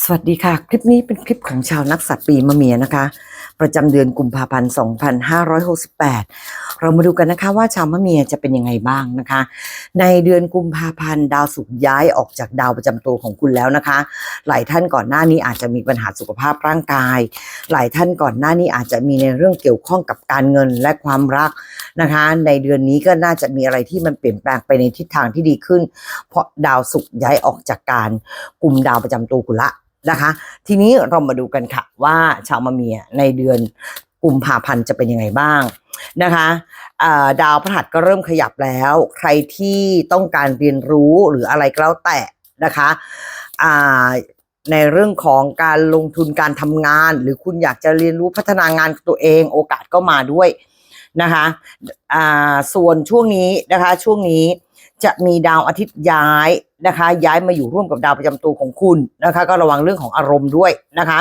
สวัสดีค่ะ คลิปนี้เป็นคลิปของชาวนักสัตว์ปีมะเมียนะคะ ประจำเดือนกุมภาพันธ์ 2568 เรามาดูกันนะคะว่าชาวมะเมียจะเป็นยังไงบ้างนะคะ ในเดือนกุมภาพันธ์ดาวศุกร์ย้ายออกจากดาวประจำตัวของคุณแล้วนะคะ หลายท่านก่อนหน้านี้อาจจะมีปัญหาสุขภาพร่างกาย หลายท่านก่อนหน้านี้อาจจะมีในเรื่องเกี่ยวข้องกับการเงินและความรักนะคะ ในเดือนนี้ก็น่าจะมีอะไรที่มันเปลี่ยนแปลงไปในทิศทางที่ดีขึ้น เพราะดาวศุกร์ย้ายออกจากการกลุ่มดาวประจำตัวคุณละ นะคะ ทีนี้เรามาดูกันค่ะว่าชาวมะเมียในเดือนกุมภาพันธ์จะเป็นยังไงบ้างนะคะดาวพฤหัสก็เริ่มขยับแล้ว ใครที่ต้องการเรียนรู้หรืออะไรก็แล้วแต่นะคะในเรื่องของการลงทุนการทำงาน หรือคุณอยากจะเรียนรู้พัฒนางานตัวเองโอกาสก็มาด้วยนะคะส่วนช่วงนี้นะคะช่วงนี้ จะมีดาวอาทิตย์ย้ายนะคะ ย้ายมาอยู่ร่วมกับดาวประจำตัวของคุณนะคะ ก็ระวังเรื่องของอารมณ์ด้วยนะคะ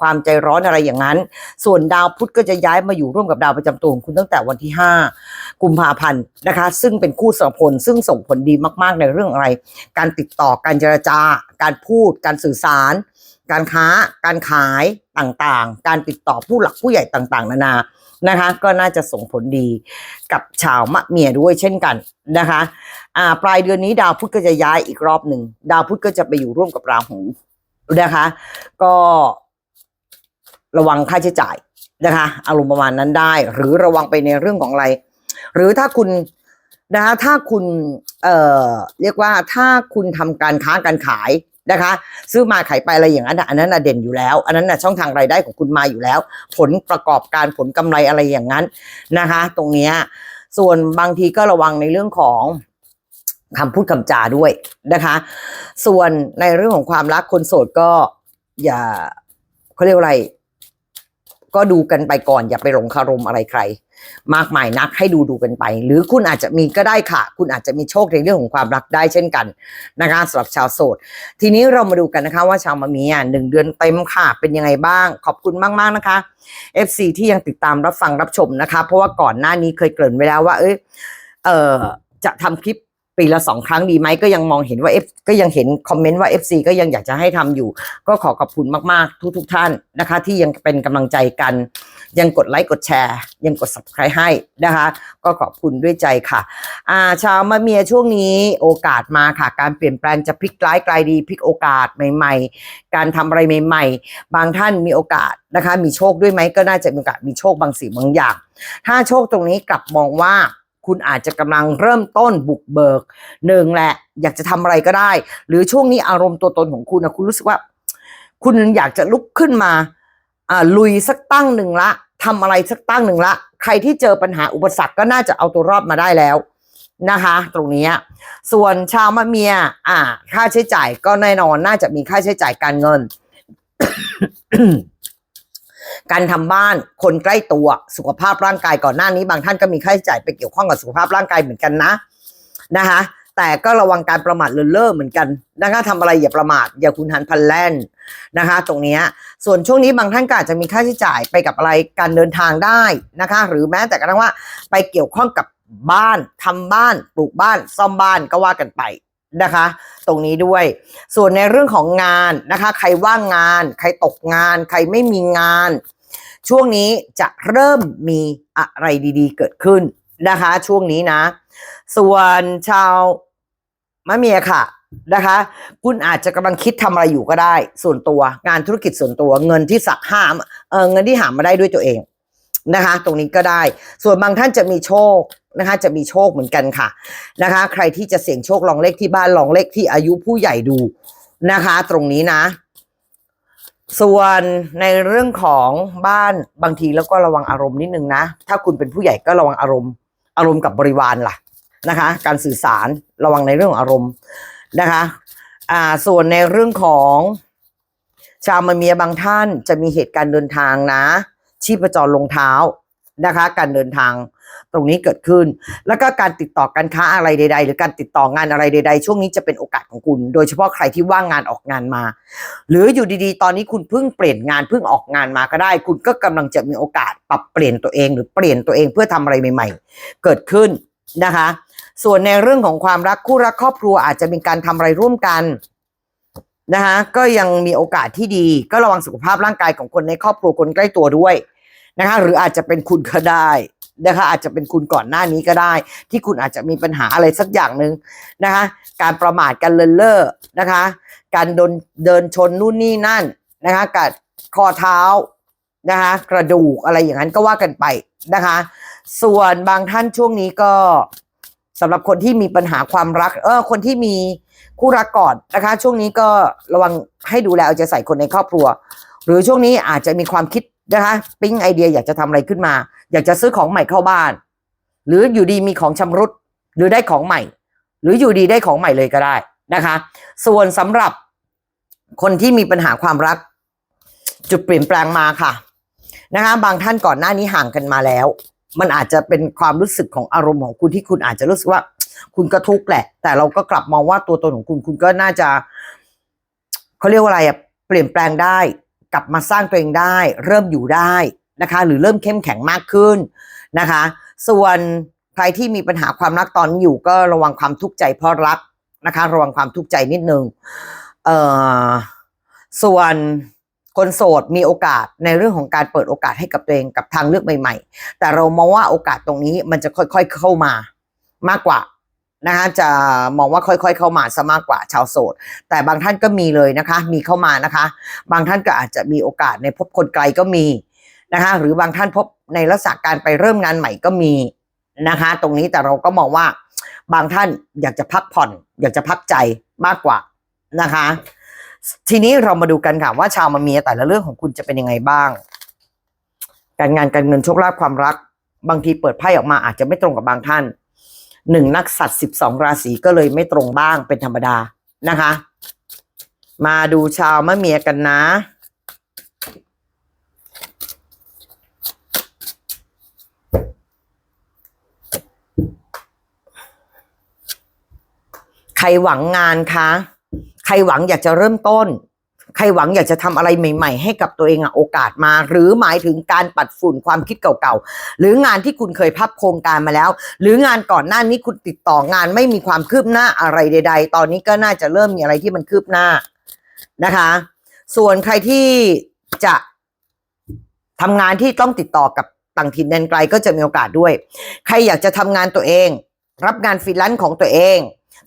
ความใจร้อนอะไรอย่างนั้น ส่วนดาวพุธก็จะย้ายมาอยู่ร่วมกับดาวประจำตัวของคุณตั้งแต่วันที่ 5 กุมภาพันธ์นะคะ ซึ่งเป็นคู่สัมพลซึ่งส่งผลดีมากๆในเรื่องอะไร การติดต่อการเจรจา การพูด การสื่อสาร การค้า การขายต่างๆ การติดต่อผู้หลักผู้ใหญ่ต่าง ๆ นานาน นะคะ ก็น่าจะส่งผลดีกับชาวมะเมียด้วยเช่นกันนะคะอ่าปลายเดือนนี้ดาวพุธก็จะย้ายอีกรอบหนึ่งดาวพุธก็จะไปอยู่ร่วมกับราหูนะคะ ก็ระวังค่าใช้จ่ายนะคะอารมณ์ประมาณนั้นได้ หรือระวังไปในเรื่องของอะไร หรือถ้าคุณนะคะถ้าคุณเอ่อเรียกว่าถ้าคุณทำการค้าการขาย นะคะ ซื้อมาขายไปอะไรอย่างนั้นอันนั้นเด่นอยู่แล้ว อันนั้นช่องทางรายได้ของคุณมาอยู่แล้ว ผลประกอบการผลกำไรอะไรอย่างนั้นนะคะ ตรงเนี้ยส่วนบางทีก็ระวังในเรื่องของคำพูดคำจาด้วยนะคะ ส่วนในเรื่องของความรักคนโสดก็อย่าเขาเรียกว่าอะไร ก็ดูกันไปก่อนอย่าไปหลงคารมอะไรใคร มากมายนักให้ดูดูกันไป หรือคุณอาจจะมีก็ได้ค่ะ คุณอาจจะมีโชคในเรื่องของความรักได้เช่นกันนะคะสำหรับชาวโสด ทีนี้เรามาดูกันนะคะว่าชาวมะมีอะหนึ่งเดือนเต็มค่ะ เป็นยังไงบ้าง ขอบคุณมากๆนะคะ FC ที่ยังติดตามรับฟังรับชมนะคะ เพราะว่าก่อนหน้านี้เคยเกริ่นไว้แล้วว่า เอ้ยเออจะทำคลิป ปีละสองครั้งดีไหมก็ยังมองเห็นว่า F ก็ยังเห็นคอมเมนต์ว่า FC ก็ยังอยากจะให้ทำอยู่ ก็ขอขอบคุณมากๆ ทุกๆท่านนะคะ ที่ยังเป็นกำลังใจกัน ยังกดไลค์กดแชร์ ยังกด subscribe ให้นะคะ ก็ขอบคุณด้วยใจค่ะ อ่าชาวมะเมียช่วงนี้โอกาสมาค่ะ การเปลี่ยนแปลงจะพลิกร้ายกลายดีพลิกโอกาสใหม่ ๆ การทำอะไรใหม่ ๆ บางท่านมีโอกาสนะคะ มีโชคด้วยไหมก็น่าจะมีโอกาสมีโชคบางสิ่งบางอย่าง ถ้าโชคตรงนี้กลับมองว่า คุณอาจจะกำลังเริ่มต้นบุกเบิกหนึ่งแหละ อยากจะทำอะไรก็ได้ หรือช่วงนี้อารมณ์ตัวตนของคุณนะคุณรู้สึกว่า คุณอยากจะลุกขึ้นมาอ่าลุยสักตั้งหนึ่งละทำอะไรสักตั้งหนึ่งละ ใครที่เจอปัญหาอุปสรรคก็น่าจะเอาตัวรอดมาได้แล้วนะคะ ตรงนี้ส่วนชาวมะเมีย อ่า ค่าใช้จ่ายก็แน่นอนน่าจะมีค่าใช้จ่ายการเงิน การทำบ้านคนใกล้ตัวสุขภาพร่างกายก่อนหน้านี้บางท่านก็มีค่าใช้จ่ายไปเกี่ยวข้องกับสุขภาพร่างกายเหมือนกันนะนะคะแต่ก็ระวังการประมาทเลินเล่อเหมือนกันนะคะทำอะไรอย่าประมาทอย่าคุณหันพลันแล่นนะคะ ตรงนี้ส่วนช่วงนี้บางท่านก็อาจจะมีค่าใช้จ่ายไปกับอะไรการเดินทางได้นะคะ หรือแม้แต่กระทั่งว่าไปเกี่ยวข้องกับบ้านทำบ้านปลูกบ้านซ่อมบ้านก็ว่ากันไป นะคะ ตรงนี้ด้วย ส่วนในเรื่องของงานนะคะ ใครว่างงาน ใครตกงาน ใครไม่มีงาน ช่วงนี้จะเริ่มมีอะไรดีๆ เกิดขึ้นนะคะ ช่วงนี้นะ ส่วนชาวมะเมียค่ะนะคะ คุณอาจจะกำลังคิดทำอะไรอยู่ก็ได้ ส่วนตัวงานธุรกิจส่วนตัวเงินที่สักหามเออเงินที่หามาได้ด้วยตัวเอง นะคะ ตรงนี้ก็ได้ ส่วนบางท่านจะมีโชคนะคะ จะมีโชคเหมือนกันค่ะนะคะ ใครที่จะเสี่ยงโชคลองเลขที่บ้านลองเลขที่อายุผู้ใหญ่ดูนะคะ ตรงนี้นะ ส่วนในเรื่องของบ้านบางทีแล้วก็ระวังอารมณ์นิดนึงนะ ถ้าคุณเป็นผู้ใหญ่ก็ระวังอารมณ์ อารมณ์กับบริวารล่ะนะคะ การสื่อสารระวังในเรื่องของอารมณ์นะคะอ่าส่วนในเรื่องของชาวมาเมียบางท่านจะมีเหตุการณ์เดินทางนะ ชีพจรลงเท้านะคะ การเดินทางตรงนี้เกิดขึ้น แล้วก็การติดต่อการค้าอะไรใด ๆ หรือการติดต่องานอะไรใด ๆ ช่วงนี้จะเป็นโอกาสของคุณ โดยเฉพาะใครที่ว่างงานออกงานมา หรืออยู่ดีๆ ตอนนี้คุณเพิ่งเปลี่ยนงานเพิ่งออกงานมาก็ได้ คุณก็กำลังจะมีโอกาสปรับเปลี่ยนตัวเองหรือเปลี่ยนตัวเองเพื่อทำอะไรใหม่ ๆ เกิดขึ้นนะคะ ส่วนในเรื่องของความรักคู่รักครอบครัวอาจจะมีการทำอะไรร่วมกันนะคะก็ยังมีโอกาสที่ดี ก็ระวังสุขภาพร่างกายของคนในครอบครัวคนใกล้ตัวด้วย นะคะหรืออาจจะเป็นคุณก็ได้นะคะอาจจะเป็นคุณก่อนหน้านี้ก็ได้ ที่คุณอาจจะมีปัญหาอะไรสักอย่างหนึ่งนะคะ การประมาทการเลินเล่อนะคะ การเดินเดินชนนู่นนี่นั่นนะคะกัดข้อเท้านะคะกระดูกอะไรอย่างนั้นก็ว่ากันไปนะคะ ส่วนบางท่านช่วงนี้ก็สำหรับคนที่มีปัญหาความรัก เออคนที่มีคู่รักก่อนนะคะ ช่วงนี้ก็ระวังให้ดูแลเอาใจใส่คนในครอบครัว หรือช่วงนี้อาจจะมีความคิด นะคะปิ๊งไอเดียอยากจะทำอะไรขึ้นมา อยากจะซื้อของใหม่เข้าบ้าน หรืออยู่ดีมีของชำรุดหรือได้ของใหม่ หรืออยู่ดีได้ของใหม่เลยก็ได้นะคะ ส่วนสำหรับคนที่มีปัญหาความรัก จุดเปลี่ยนแปลงมาค่ะนะคะบางท่านก่อนหน้านี้ห่างกันมาแล้ว มันอาจจะเป็นความรู้สึกของอารมณ์ของคุณที่คุณอาจจะรู้สึกว่าคุณก็ทุกข์แหละ แต่เราก็กลับมองว่าตัวตนของคุณคุณก็น่าจะเขาเรียกว่าอะไรอะเปลี่ยนแปลงได้ กลับมาสร้างตัวเองได้ เริ่มอยู่ได้นะคะ หรือเริ่มเข้มแข็งมากขึ้นนะคะ ส่วนใครที่มีปัญหาความรักตอนนี้อยู่ก็ระวังความทุกข์ใจเพราะรักนะคะ ระวังความทุกข์ใจนิดนึงเอ่อส่วนคนโสดมีโอกาสในเรื่องของการเปิดโอกาสให้กับตัวเองกับทางเลือกใหม่ ๆ แต่เรามองว่าโอกาสตรงนี้มันจะค่อยๆเข้ามามากกว่า นะคะจะมองว่าค่อย ๆ เข้ามาซะมากกว่าชาวโสด แต่บางท่านก็มีเลยนะคะ มีเข้ามานะคะ บางท่านก็อาจจะมีโอกาสในพบคนไกลก็มีนะคะ หรือบางท่านพบในลักษณะการไปเริ่มงานใหม่ก็มีนะคะ ตรงนี้แต่เราก็มองว่า บางท่านอยากจะพักผ่อน อยากจะพักใจมากกว่านะคะ ทีนี้เรามาดูกันค่ะว่าชาวมาเมียแต่ละเรื่องของคุณจะเป็นยังไงบ้าง การงานการเงินโชคลาภความรัก บางทีเปิดไพ่ออกมาอาจจะไม่ตรงกับบางท่าน หนึ่งนักสัตว์สิบสองราศีก็เลยไม่ตรงบ้างเป็นธรรมดานะคะ มาดูชาวมะเมียกันนะใครหวังงานคะ ใครหวังอยากจะเริ่มต้น ใครหวังอยากจะทำอะไรใหม่ ๆ ให้กับตัวเองอะโอกาสมา หรือหมายถึงการปัดฝุ่นความคิดเก่าๆ หรืองานที่คุณเคยพับโครงการมาแล้ว หรืองานก่อนหน้านี้คุณติดต่องานไม่มีความคืบหน้าอะไรใด ๆ ตอนนี้ก็น่าจะเริ่มมีอะไรที่มันคืบหน้านะคะ ส่วนใครที่จะทำงานที่ต้องติดต่อกับต่างถิ่นแดนไกลก็จะมีโอกาสด้วย ใครอยากจะทำงานตัวเอง รับงานฟรีแลนซ์ของตัวเอง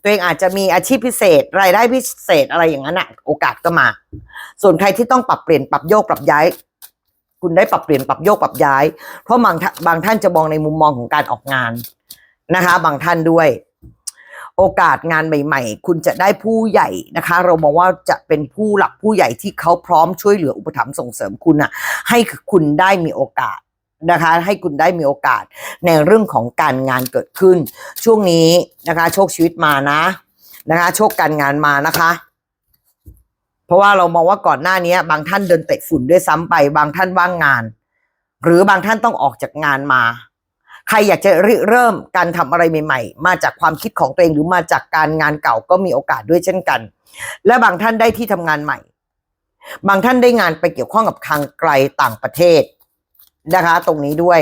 ตัวเองอาจจะมีอาชีพพิเศษ รายได้พิเศษอะไรอย่างนั้นอะโอกาสก็มา ส่วนใครที่ต้องปรับเปลี่ยนปรับโยกปรับย้าย คุณได้ปรับเปลี่ยนปรับโยกปรับย้าย เพราะบางท่านบางท่านจะมองในมุมมองของการออกงานนะคะ บางท่านด้วย โอกาสงานใหม่ ๆ คุณจะได้ผู้ใหญ่นะคะ เรามองว่าจะเป็นผู้หลักผู้ใหญ่ที่เขาพร้อมช่วยเหลืออุปถัมภ์ส่งเสริมคุณอะให้คุณได้มีโอกาส นะคะให้คุณได้มีโอกาสในเรื่องของการงานเกิดขึ้น ช่วงนี้นะคะโชคชีวิตมานะนะคะโชคการงานมานะคะ เพราะว่าเรามองว่าก่อนหน้านี้บางท่านเดินเตะฝุ่นด้วยซ้ำไป บางท่านว่างงาน หรือบางท่านต้องออกจากงานมา ใครอยากจะริเริ่มการทำอะไรใหม่ ๆ มาจากความคิดของตัวเองหรือมาจากการงานเก่าก็มีโอกาสด้วยเช่นกัน และบางท่านได้ที่ทำงานใหม่ บางท่านได้งานไปเกี่ยวข้องกับทางไกลต่างประเทศ นะคะ ตรงนี้ด้วย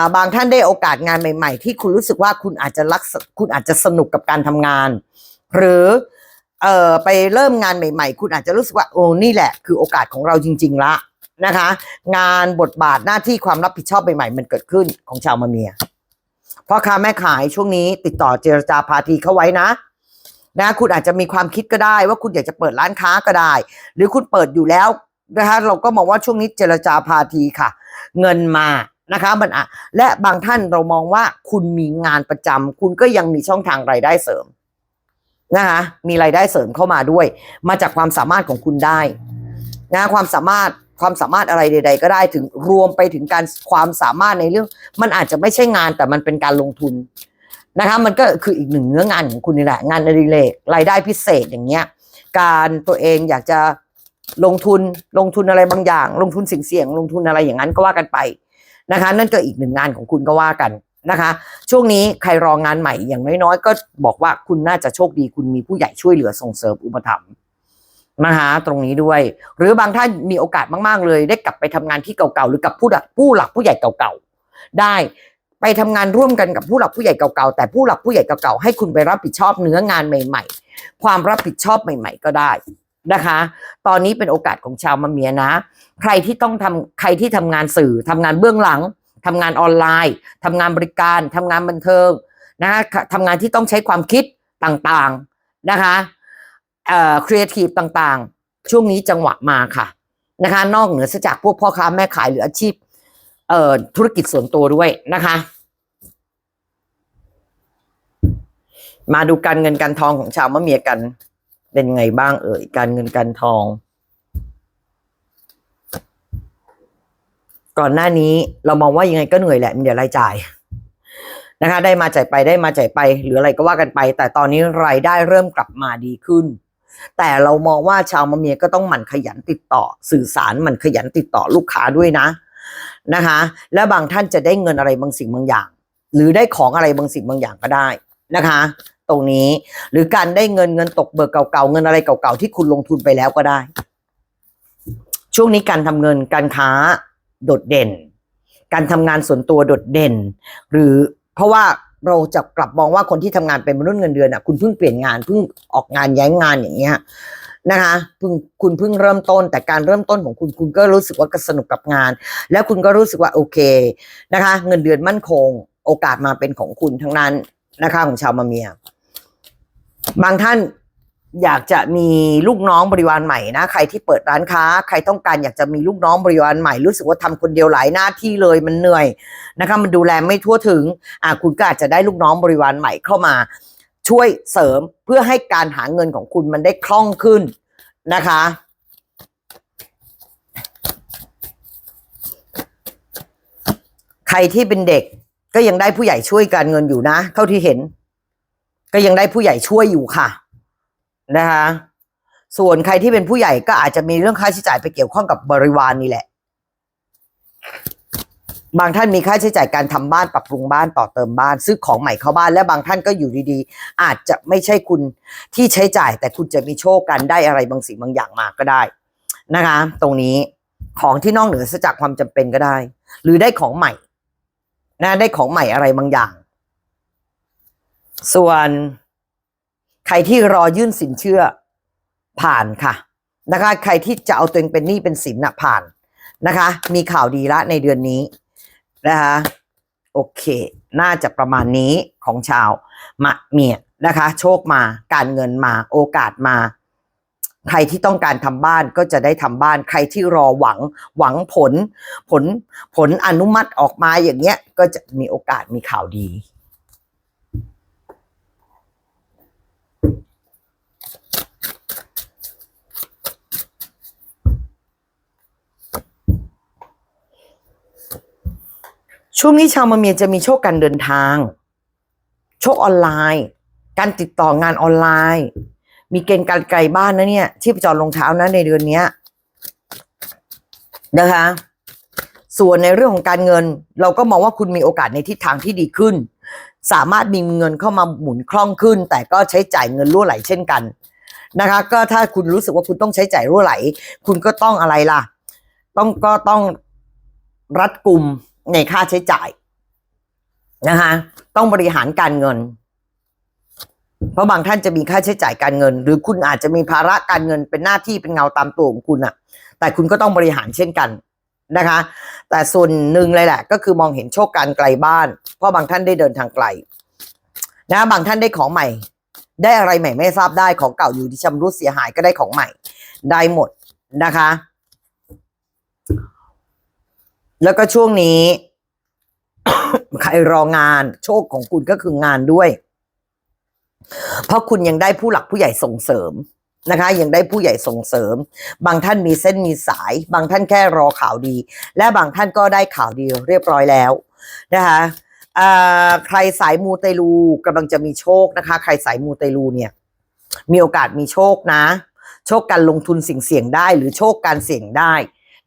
าบางท่านได้โอกาสงานใหม่ ๆ ที่คุณรู้สึกว่าคุณอาจจะรักคุณอาจจะสนุกกับการทำงาน หรือเออไปเริ่มงานใหม่ ๆ คุณอาจจะรู้สึกว่าโอ้นี่แหละ คือโอกาสของเราจริง ๆ ละนะคะ งานบทบาทหน้าที่ความรับผิดชอบใหม่ๆมันเกิดขึ้นของชาวมะเมียพ่อค้าแม่ขายช่วงนี้ติดต่อเจรจาพาทีเข้าไว้นะ นะ คุณอาจจะมีความคิดก็ได้ ว่าคุณอยากจะเปิดร้านค้าก็ได้ หรือคุณเปิดอยู่แล้ว นะคะเราก็มองว่าช่วงนี้เจรจาพาทีค่ะ เงินมานะคะมันอะและบางท่านเรามองว่าคุณมีงานประจำคุณก็ยังมีช่องทางรายได้เสริมนะคะมีรายได้เสริมเข้ามาด้วย มาจากความสามารถของคุณได้นะความสามารถความสามารถอะไรใด ๆ ก็ได้ถึงรวมไปถึงการความสามารถในเรื่อง มันอาจจะไม่ใช่งานแต่มันเป็นการลงทุนนะคะมันก็คืออีกหนึ่งเนื้องานของคุณนี่แหละงานอดิเรกรายได้พิเศษอย่างเงี้ยการตัวเองอยากจะ ลงทุนลงทุนอะไรบางอย่าง ลงทุนสิ่งเสี่ยง ลงทุนอะไรอย่างนั้นก็ว่ากันไปนะคะ นั่นก็อีกหนึ่งงานของคุณก็ว่ากันนะคะ ช่วงนี้ใครรองงานใหม่อย่างน้อยๆ ก็บอกว่าคุณน่าจะโชคดี คุณมีผู้ใหญ่ช่วยเหลือส่งเสริมอุปถัมภ์นะคะตรงนี้ด้วย หรือบางท่านมีโอกาสมากๆเลย ได้กลับไปทำงานที่เก่าๆหรือกับผู้หลักผู้หลักผู้ใหญ่เก่าๆได้ไปทำงานร่วมกันกับผู้หลักผู้ใหญ่เก่าๆแต่ผู้หลักผู้ใหญ่เก่าๆให้คุณไปรับผิดชอบเนื้องานใหม่ ๆ ความรับผิดชอบใหม่ ๆ ก็ได้ นะคะ ตอนนี้เป็นโอกาสของชาวมะเมียนะ ใครที่ต้องทำใครที่ทำงานสื่อทำงานเบื้องหลังทำงานออนไลน์ทำงานบริการทำงานบันเทิงนะคะทำงานที่ต้องใช้ความคิดต่างๆนะคะเอ่อครีเอทีฟต่างๆ ช่วงนี้จังหวะมาค่ะนะคะ นอกเหนือจากพวกพ่อค้าแม่ขายหรืออาชีพเอ่อธุรกิจส่วนตัวด้วยนะคะ มาดูการเงินการทองของชาวมะเมียกัน เป็นไงบ้างเอ่ยการเงินการทอง ก่อนหน้านี้เรามองว่ายังไงก็เหนื่อยแหละมีเดี๋ยวรายจ่ายนะคะ ได้มาจ่ายไปได้มาจ่ายไป หรืออะไรก็ว่ากันไป แต่ตอนนี้รายได้เริ่มกลับมาดีขึ้น แต่เรามองว่าชาวมะเมียก็ต้องหมั่นขยันติดต่อ สื่อสารหมั่นขยันติดต่อลูกค้าด้วยนะนะคะ และบางท่านจะได้เงินอะไรบางสิ่งบางอย่าง หรือได้ของอะไรบางสิ่งบางอย่างก็ได้นะคะ ตรงนี้ หรือการได้เงินเงินตกเบิกเก่าๆเงินอะไรเก่าๆที่คุณลงทุนไปแล้วก็ได้ ช่วงนี้การทำเงินการค้าโดดเด่น การทำงานส่วนตัวโดดเด่น หรือเพราะว่าเราจะกลับมองว่าคนที่ทำงานเป็นมนุษย์เงินเดือนอะคุณเพิ่งเปลี่ยนงานเพิ่งออกงานย้ายงานอย่างเงี้ยนะคะเพิ่งคุณเพิ่งเริ่มต้น แต่การเริ่มต้นของคุณคุณก็รู้สึกว่าก็สนุกกับงาน แล้วคุณก็รู้สึกว่าโอเคนะคะ เงินเดือนมั่นคง โอกาสมาเป็นของคุณทั้งนั้นนะคะของชาวมะเมีย บางท่านอยากจะมีลูกน้องบริวารใหม่นะ ใครที่เปิดร้านค้า ใครต้องการอยากจะมีลูกน้องบริวารใหม่ รู้สึกว่าทำคนเดียวหลายหน้าที่เลยมันเหนื่อยนะคะ มันดูแลไม่ทั่วถึงอ่าคุณก็อาจจะได้ลูกน้องบริวารใหม่เข้ามา ช่วยเสริมเพื่อให้การหาเงินของคุณมันได้คล่องขึ้นนะคะใครที่เป็นเด็กก็ยังได้ผู้ใหญ่ช่วยการเงินอยู่นะ เท่าที่เห็น ก็ยังได้ผู้ใหญ่ช่วยอยู่ค่ะนะคะส่วนใครที่เป็นผู้ใหญ่ก็อาจจะมีเรื่องค่าใช้จ่ายไปเกี่ยวข้องกับบริวารนนี่แหละ บางท่านมีค่าใช้จ่ายการทำบ้านปรับปรุงบ้านต่อเติมบ้าน ซื้อของใหม่เข้าบ้านและบางท่านก็อยู่ดีๆ อาจจะไม่ใช่คุณที่ใช้จ่าย แต่คุณจะมีโชคกันได้อะไรบางสิ่งบางอย่างมาก็ได้นะคะ ตรงนี้ของที่นอกเหนือจากความจำเป็นก็ได้ หรือได้ของใหม่นะได้ของใหม่อะไรบางอย่าง ส่วนใครที่รอยื่นสินเชื่อผ่านค่ะนะคะใครที่จะเอาตัวเองเป็นหนี้เป็นสินนะผ่านนะคะ มีข่าวดีละในเดือนนี้นะคะโอเค น่าจะประมาณนี้ของชาวมะเมียนะคะ โชคมาการเงินมาโอกาสมา ใครที่ต้องการทำบ้านก็จะได้ทำบ้าน ใครที่รอหวังหวังผล ผลผลอนุมัติออกมาอย่างเงี้ยก็จะมีโอกาสมีข่าวดี ช่วงนี้ชาวมะเมียจะมีโชคการเดินทาง โชคออนไลน์ การติดต่องานออนไลน์ มีเกณฑ์การไกลบ้านนะเนี่ยที่ประจรลงเท้านะในเดือนเนี้ยนะคะ ส่วนในเรื่องของการเงิน เราก็มองว่าคุณมีโอกาสในทิศทางที่ดีขึ้น สามารถมีเงินเข้ามาหมุนคล่องขึ้น แต่ก็ใช้จ่ายเงินรั่วไหลเช่นกันนะคะ ก็ถ้าคุณรู้สึกว่าคุณต้องใช้จ่ายรั่วไหล คุณก็ต้องอะไรล่ะ ต้องก็ต้องรัดกลุ่ม ในค่าใช้จ่ายนะคะต้องบริหารการเงิน เพราะบางท่านจะมีค่าใช้จ่ายการเงิน หรือคุณอาจจะมีภาระการเงินเป็นหน้าที่เป็นเงาตามตัวของคุณอะแต่คุณก็ต้องบริหารเช่นกันนะคะ แต่ส่วนหนึ่งเลยแหละ ก็คือมองเห็นโชคการไกลบ้าน เพราะบางท่านได้เดินทางไกลนะบางท่านได้ของใหม่ ได้อะไรใหม่ไม่ทราบได้ของเก่าอยู่ที่ชำรุดเสียหายก็ได้ของใหม่ ได้หมดนะคะ แล้วก็ช่วงนี้ ใครรองานโชคของคุณก็คืองานด้วย เพราะคุณยังได้ผู้หลักผู้ใหญ่ส่งเสริมนะคะยังได้ผู้ใหญ่ส่งเสริม บางท่านมีเส้นมีสาย บางท่านแค่รอข่าวดี และบางท่านก็ได้ข่าวดีเรียบร้อยแล้วนะคะใครสายมูเตลูกำลังจะมีโชคนะคะ ใครสายมูเตลูเนี่ย มีโอกาสมีโชคนะ โชคการลงทุนสิ่งเสี่ยงได้ หรือโชคการเสี่ยงได้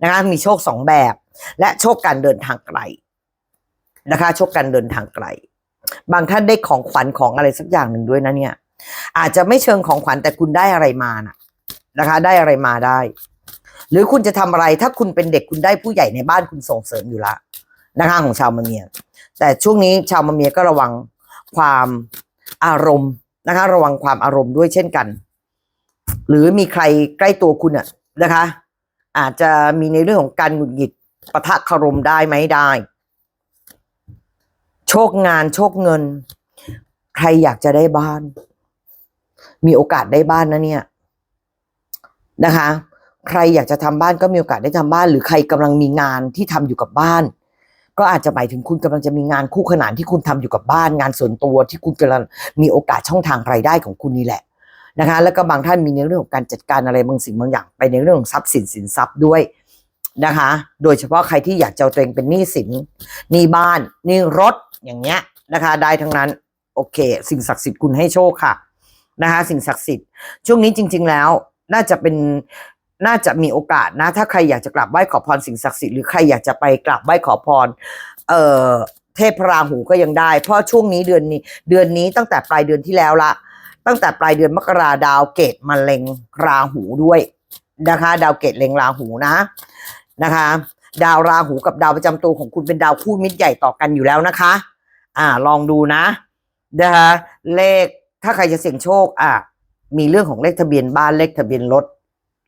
นะคะมีโชคสองแบบ และโชคการเดินทางไกลนะคะ โชคการเดินทางไกล บางท่านได้ของขวัญของอะไรสักอย่างหนึ่งด้วยนะเนี่ย อาจจะไม่เชิงของขวัญแต่คุณได้อะไรมานะนะคะ ได้อะไรมาได้ หรือคุณจะทำอะไรถ้าคุณเป็นเด็กคุณได้ผู้ใหญ่ในบ้านคุณส่งเสริมอยู่ละนะคะของชาวมะเมีย แต่ช่วงนี้ชาวมะเมียก็ระวังความอารมณ์นะคะ ระวังความอารมณ์ด้วยเช่นกัน หรือมีใครใกล้ตัวคุณอะนะคะ อาจจะมีในเรื่องของการหงุดหงิด ปะทะคารมได้ไหมได้ โชคงานโชคเงิน ใครอยากจะได้บ้าน มีโอกาสได้บ้านนะเนี่ยนะคะ ใครอยากจะทำบ้านก็มีโอกาสได้ทำบ้าน หรือใครกำลังมีงานที่ทำอยู่กับบ้าน ก็อาจจะหมายถึงคุณกำลังจะมีงานคู่ขนานที่คุณทำอยู่กับบ้าน งานส่วนตัวที่คุณกำลังมีโอกาสช่องทางรายได้ของคุณนี่แหละนะคะ แล้วก็บางท่านมีในเรื่องของการจัดการอะไรบางสิ่งบางอย่าง ไปในเรื่องของทรัพย์สินสินทรัพย์ด้วย นะคะ โดยเฉพาะใครที่อยากจะเอาตัวเองเป็นหนี้สินหนี้บ้านหนี้รถอย่างเงี้ยนะคะ ได้ทั้งนั้นโอเค สิ่งศักดิ์สิทธิ์คุณให้โชคค่ะนะคะ สิ่งศักดิ์สิทธิ์ช่วงนี้จริง ๆ แล้ว น่าจะเป็นน่าจะมีโอกาสนะ ถ้าใครอยากจะกราบไหว้ขอพรสิ่งศักดิ์สิทธิ์หรือใครอยากจะไปกราบไหว้ขอพร เอ่อเทพพราหูก็ยังได้ เพราะช่วงนี้เดือนนี้เดือนนี้ตั้งแต่ปลายเดือนที่แล้วละ ตั้งแต่ปลายเดือนมกราดาวเกตมาเล็งราหูด้วยนะคะ ดาวเกตเล็งราหูนะ นะคะ ดาวราหูกับดาวประจำตัวของคุณเป็นดาวคู่มิตรใหญ่ต่อกันอยู่แล้วนะคะ อ่า ลองดูนะนะคะเลขถ้าใครจะเสี่ยงโชค อะ มีเรื่องของเลขทะเบียนบ้านเลขทะเบียนรถ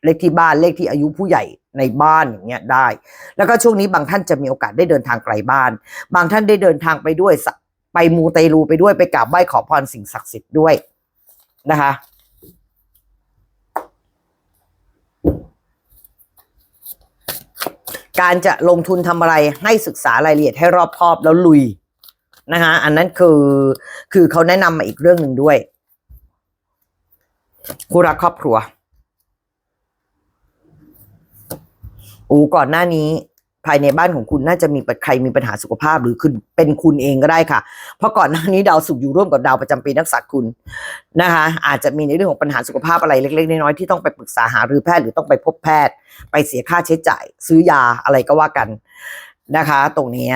เลขที่บ้านเลขที่อายุผู้ใหญ่ในบ้านอย่างเงี้ยได้ แล้วก็ช่วงนี้บางท่านจะมีโอกาสได้เดินทางไกลบ้าน บางท่านได้เดินทางไปด้วยไปมูเตลูไปด้วยไปกราบไหว้ขอพรสิ่งศักดิ์สิทธิ์ด้วยนะคะ การจะลงทุนทำอะไรให้ศึกษารายละเอียดให้รอบคอบแล้วลุยนะคะอันนั้นคือคือเขาแนะนำมาอีกเรื่องหนึ่งด้วยคู่รักครอบครัวอูก่อนหน้านี้ ภายในบ้านของคุณน่าจะมีใครมีปัญหาสุขภาพหรือคุณเป็นคุณเองก็ได้ค่ะ เพราะก่อนหน้านี้ดาวศุกร์อยู่ร่วมกับดาวประจำปีนักษัตริย์คุณนะคะ อาจจะมีในเรื่องของปัญหาสุขภาพอะไรเล็กๆน้อยๆที่ต้องไปปรึกษาหารือแพทย์หรือต้องไปพบแพทย์ ไปเสียค่าใช้จ่าย ซื้อยาอะไรก็ว่ากันนะคะ ตรงนี้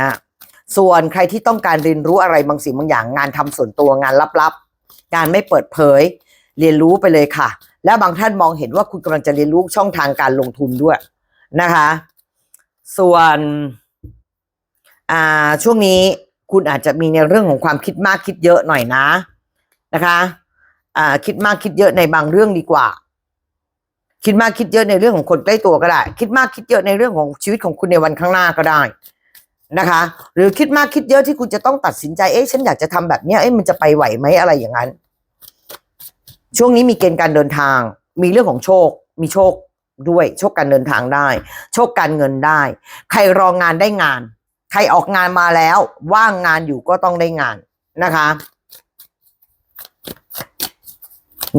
ส่วนใครที่ต้องการเรียนรู้อะไรบางสิ่งบางอย่างงานทำส่วนตัวงานลับๆงานไม่เปิดเผย เรียนรู้ไปเลยค่ะ และบางท่านมองเห็นว่าคุณกำลังจะเรียนรู้ช่องทางการลงทุนด้วยนะคะ ส่วนอ่าช่วงนี้คุณอาจจะมีในเรื่องของความคิดมากคิดเยอะหน่อยนะนะคะอ่าคิดมากคิดเยอะในบางเรื่องดีกว่า คิดมากคิดเยอะในเรื่องของคนใกล้ตัวก็ได้ คิดมากคิดเยอะในเรื่องของชีวิตของคุณในวันข้างหน้าก็ได้นะคะ หรือคิดมากคิดเยอะที่คุณจะต้องตัดสินใจเอ๊ะฉันอยากจะทำแบบเนี้ยเอ๊ะมันจะไปไหวไหมอะไรอย่างนั้น ช่วงนี้มีเกณฑ์การเดินทาง มีเรื่องของโชค มีโชค ด้วยโชคการเดินทางได้ โชคการเงินได้ ใครรองงานได้งาน ใครออกงานมาแล้ว ว่างงานอยู่ก็ต้องได้งานนะคะ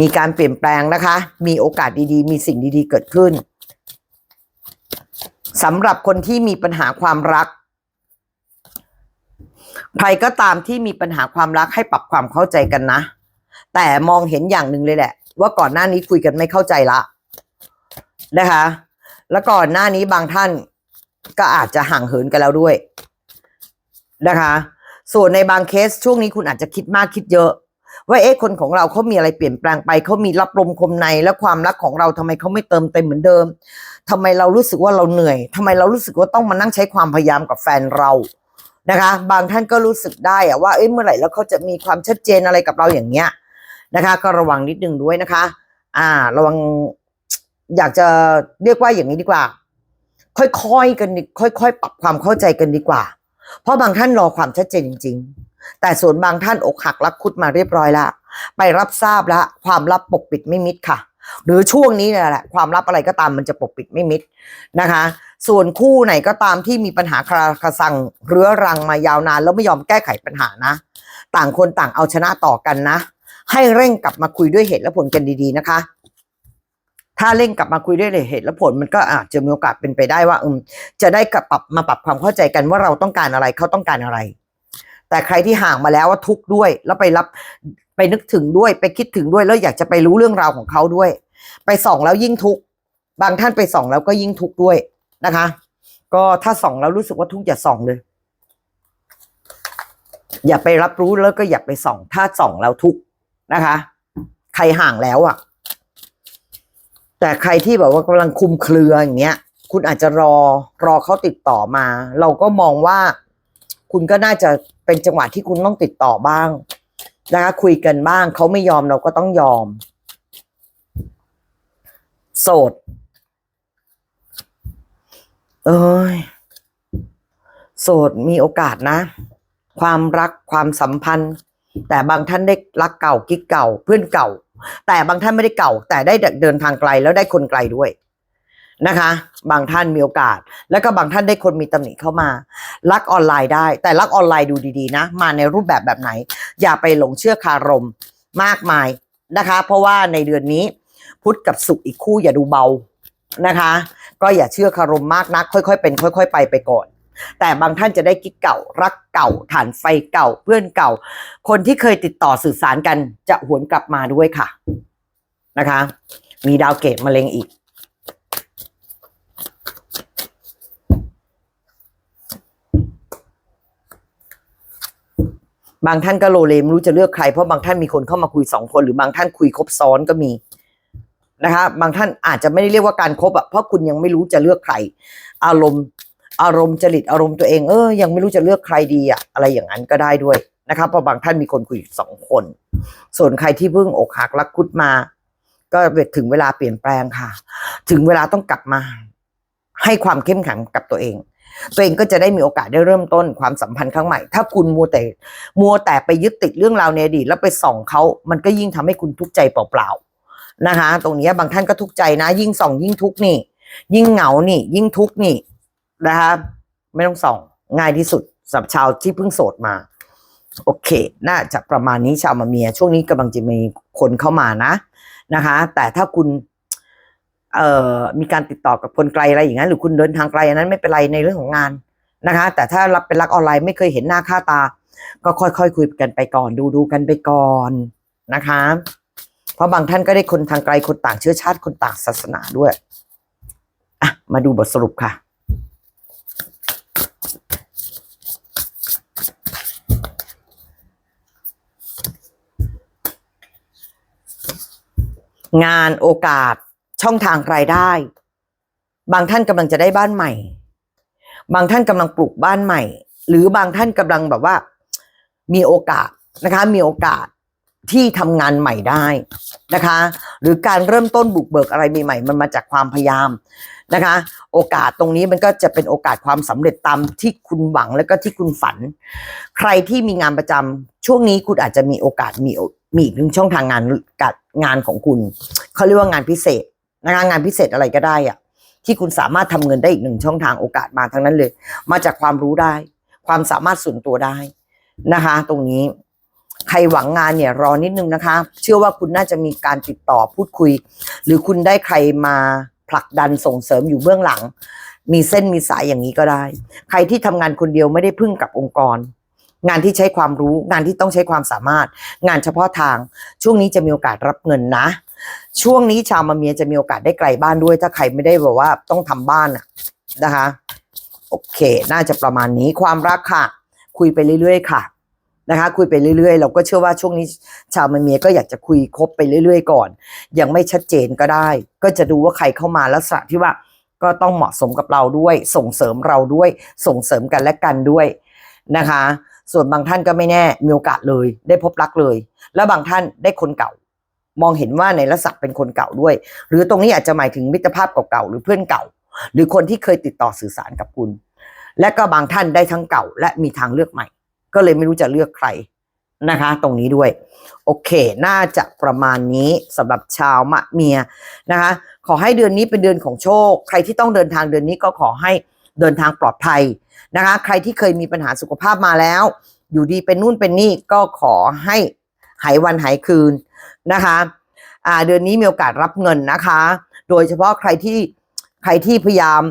มีการเปลี่ยนแปลงนะคะ มีโอกาสดีๆ มีสิ่งดีๆ เกิดขึ้นสำหรับคนที่มีปัญหาความรัก ใครก็ตามที่มีปัญหาความรักให้ปรับความเข้าใจกันนะ แต่มองเห็นอย่างหนึ่งเลยแหละ ว่าก่อนหน้านี้คุยกันไม่เข้าใจละ นะคะ แล้วก่อนหน้านี้บางท่านก็อาจจะห่างเหินกันแล้วด้วยนะคะ ส่วนในบางเคสช่วงนี้คุณอาจจะคิดมากคิดเยอะ ว่าเอ๊ะคนของเราเขามีอะไรเปลี่ยนแปลงไปเขามีรับลมคมในและความรักของเราทำไมเขาไม่เติมเต็มเหมือนเดิมทำไมเรารู้สึกว่าเราเหนื่อยทำไมเรารู้สึกว่าต้องมานั่งใช้ความพยายามกับแฟนเรานะคะ บางท่านก็รู้สึกได้อะว่าเอ้ยเมื่อไหร่แล้วเขาจะมีความชัดเจนอะไรกับเราอย่างเงี้ยนะคะ ก็ระวังนิดนึงด้วยนะคะ อ่า ระวัง อยากจะเรียกว่าอย่างนี้ดีกว่า ค่อยๆกันค่อย ๆ ปรับความเข้าใจกันดีกว่า เพราะบางท่านรอความชัดเจนจริง ๆ แต่ส่วนบางท่านอกหักรักคุดมาเรียบร้อยละไปรับทราบแล้วความลับปกปิดไม่มิดค่ะ หรือช่วงนี้เนี่ยแหละความลับอะไรก็ตามมันจะปกปิดไม่มิดนะคะ ส่วนคู่ไหนก็ตามที่มีปัญหาคาราคาซังเรื้อรังมายาวนานแล้วไม่ยอมแก้ไขปัญหานะ ต่างคนต่างเอาชนะต่อกันนะ ให้เร่งกลับมาคุยด้วยเหตุและผลกันดีๆนะคะ ถ้าเร่งกลับมาคุยด้วยเหตุและผลมันก็อาจจะมีโอกาสเป็นไปได้ว่าอืมจะได้กลับปรับมาปรับความเข้าใจกันว่าเราต้องการอะไรเขาต้องการอะไร แต่ใครที่ห่างมาแล้วว่าทุกข์ด้วย แล้วไปรับไปนึกถึงด้วย ไปคิดถึงด้วยแล้วอยากจะไปรู้เรื่องราวของเขาด้วย ไปส่องแล้วยิ่งทุกข์บางท่านไปส่องแล้วก็ยิ่งทุกข์ด้วยนะคะ ก็ถ้าส่องแล้วรู้สึกว่าทุกข์อย่าส่องเลย อย่าไปรับรู้แล้วก็อย่าไปส่อง ถ้าส่องแล้วทุกข์นะคะ ใครห่างแล้วอะ แต่ใครที่แบบว่ากำลังคุมเครืออย่างเงี้ย คุณอาจจะรอรอเขาติดต่อมา เราก็มองว่าคุณก็น่าจะเป็นจังหวะที่คุณต้องติดต่อบ้างนะคะคุยกันบ้างเขาไม่ยอมเราก็ต้องยอม โสด เอ้ยโสดมีโอกาสนะ ความรักความสัมพันธ์ แต่บางท่านได้รักเก่ากิ๊กเก่าเพื่อนเก่า แต่บางท่านไม่ได้เก่า แต่ได้เดินทางไกลแล้วได้คนไกลด้วยนะคะ บางท่านมีโอกาส แล้วก็บางท่านได้คนมีตำหนิเข้ามา รักออนไลน์ได้ แต่รักออนไลน์ดูดีๆนะ มาในรูปแบบแบบไหน อย่าไปหลงเชื่อคารมมากมายนะคะ เพราะว่าในเดือนนี้พุธกับศุกร์อีกคู่อย่าดูเบานะคะ ก็อย่าเชื่อคารมมากนัก ค่อยๆเป็น ค่อย ๆ ไปไปก่อน แต่บางท่านจะได้กิ๊กเก่า รักเก่าฐานไฟเก่าเพื่อนเก่า คนที่เคยติดต่อสื่อสารกันจะหวนกลับมาด้วยค่ะ นะคะ มีดาวเกตมะเร็งอีก บางท่านก็โลเลไม่รู้จะเลือกใครเพราะบางท่านมีคนเข้ามาคุยสองคนหรือบางท่านคุยครบซ้อนก็มีนะคะ บางท่านอาจจะไม่ได้เรียกว่าการคบอะเพราะคุณยังไม่รู้จะเลือกใคร อารมณ์ อารมณ์จริตอารมณ์ตัวเองเออยังไม่รู้จะเลือกใครดีอะอะไรอย่างนั้นก็ได้ด้วยนะครับเพราะบางท่านมีคนคุยสองคน ส่วนใครที่เพิ่งอกหักรักคุดมา ก็ถึงเวลาเปลี่ยนแปลงค่ะ ถึงเวลาต้องกลับมา ให้ความเข้มแข็งกับตัวเอง ตัวเองก็จะได้มีโอกาสได้เริ่มต้นความสัมพันธ์ครั้งใหม่ ถ้าคุณมัวแต่มัวแต่ไปยึดติดเรื่องราวในอดีตแล้วไปส่องเขา มันก็ยิ่งทำให้คุณทุกข์ใจเปล่าๆนะคะ ตรงนี้บางท่านก็ทุกข์ใจนะ ยิ่งส่องยิ่งทุกข์นี่ ยิ่งเหงานี่ ยิ่งทุกข์นี่ นะคะไม่ต้องส่องง่ายที่สุดสำหรับชาวที่เพิ่งโสดมา โอเค น่าจะประมาณนี้ชาวมาเมีย ช่วงนี้กำลังจะมีคนเข้ามานะนะคะ แต่ถ้าคุณเอ่อมีการติดต่อกับคนไกลอะไรอย่างนั้นหรือคุณเดินทางไกลอันนั้นไม่เป็นไรในเรื่องของงานนะคะ แต่ถ้ารับเป็นรักออนไลน์ไม่เคยเห็นหน้าค่าตา ก็ค่อยๆคคุยกันไปก่อน ดูดูกันไปก่อนนะคะ เพราะบางท่านก็ได้คนทางไกลคนต่างเชื้อชาติคนต่างศาสนาด้วยอะมาดูบทสรุปค่ะ งานโอกาสช่องทางรายได้ บางท่านกำลังจะได้บ้านใหม่ บางท่านกำลังปลูกบ้านใหม่ หรือบางท่านกำลังแบบว่า มีโอกาสนะคะ มีโอกาสที่ทำงานใหม่ได้นะคะ หรือการเริ่มต้นบุกเบิกอะไรใหม่ๆมันมาจากความพยายามนะคะ โอกาสตรงนี้มันก็จะเป็นโอกาสความสำเร็จตามที่คุณหวังแล้วก็ที่คุณฝัน ใครที่มีงานประจำช่วงนี้คุณอาจจะมีโอกาสมี มีอีกหนึ่งช่องทางงานกับงานของคุณเขาเรียกว่างานพิเศษนะคะงานพิเศษอะไรก็ได้อะที่คุณสามารถทำเงินได้อีกหนึ่งช่องทางโอกาสมาทั้งนั้นเลย มาจากความรู้ได้ ความสามารถส่วนตัวได้นะคะ ตรงนี้ใครหวังงานเนี่ยรอนิดนึงนะคะ เชื่อว่าคุณน่าจะมีการติดต่อพูดคุย หรือคุณได้ใครมาผลักดันส่งเสริมอยู่เบื้องหลัง มีเส้นมีสายอย่างนี้ก็ได้ ใครที่ทำงานคนเดียวไม่ได้พึ่งกับองค์กร งานที่ใช้ความรู้งานที่ต้องใช้ความสามารถ งานเฉพาะทาง ช่วงนี้จะมีโอกาสรับเงินนะ ช่วงนี้ชาวมาเมียจะมีโอกาสได้ไกลบ้านด้วย ถ้าใครไม่ได้แบบว่าต้องทำบ้านนะคะโอเค น่าจะประมาณนี้ความรักค่ะ คุยไปเรื่อยๆ ค่ะนะคะคุยไปเรื่อยๆ เราก็เชื่อว่าช่วงนี้ชาวมาเมียก็อยากจะคุยคบไปเรื่อย ๆ ก่อน ยังไม่ชัดเจนก็ได้ ก็จะดูว่าใครเข้ามาลักษณะที่ว่าก็ต้องเหมาะสมกับเราด้วย ส่งเสริมเราด้วย ส่งเสริมกันและกันด้วยนะคะ ส่วนบางท่านก็ไม่แน่มีโอกาสเลย ได้พบรักเลย แล้วบางท่านได้คนเก่า มองเห็นว่าในลักษณะเป็นคนเก่าด้วย หรือตรงนี้อาจจะหมายถึงมิตรภาพเก่าๆหรือเพื่อนเก่า หรือคนที่เคยติดต่อสื่อสารกับคุณ และก็บางท่านได้ทั้งเก่า และมีทางเลือกใหม่ ก็เลยไม่รู้จะเลือกใครนะคะ ตรงนี้ด้วย โอเค น่าจะประมาณนี้สำหรับชาวมะเมียนะคะ ขอให้เดือนนี้เป็นเดือนของโชค ใครที่ต้องเดินทางเดือนนี้ก็ขอให้ เดินทางปลอดภัยนะคะ ใครที่เคยมีปัญหาสุขภาพมาแล้ว อยู่ดีเป็นนู่นเป็นนี่ก็ขอให้หายวันหายคืนนะคะอ่าเดือนนี้มีโอกาสรับเงินนะคะ โดยเฉพาะใครที่ใครที่พยายาม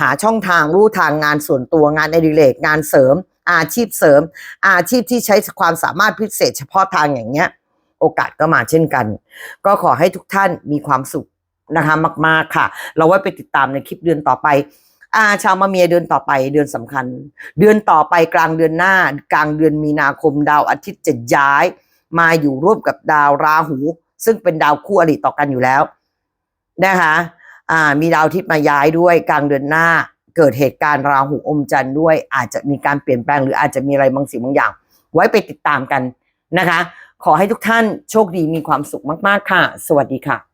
หาช่องทางรู้ทางงานส่วนตัวงานอดิเรกงานเสริม อาชีพเสริม อาชีพที่ใช้ความสามารถพิเศษเฉพาะทางอย่างเงี้ย โอกาสก็มาเช่นกัน ก็ขอให้ทุกท่านมีความสุขนะคะมาก ๆ ค่ะ เราไว้ไปติดตามในคลิปเดือนต่อไป อาชาวมาเมียเดือนต่อไปเดือนสำคัญ เดือนต่อไปกลางเดือนหน้า กลางเดือนมีนาคมดาวอาทิตย์จะย้าย มาอยู่ร่วมกับดาวราหู ซึ่งเป็นดาวคู่อริต่อกันอยู่แล้วนะคะอ่ามีดาวอาทิตย์มาย้ายด้วยกลางเดือนหน้า เกิดเหตุการณ์ราหูอมจันทร์ด้วย อาจจะมีการเปลี่ยนแปลงหรืออาจจะมีอะไรบางสิ่งบางอย่าง ไว้ไปติดตามกันนะคะ ขอให้ทุกท่านโชคดีมีความสุขมาก ๆ ค่ะ สวัสดีค่ะ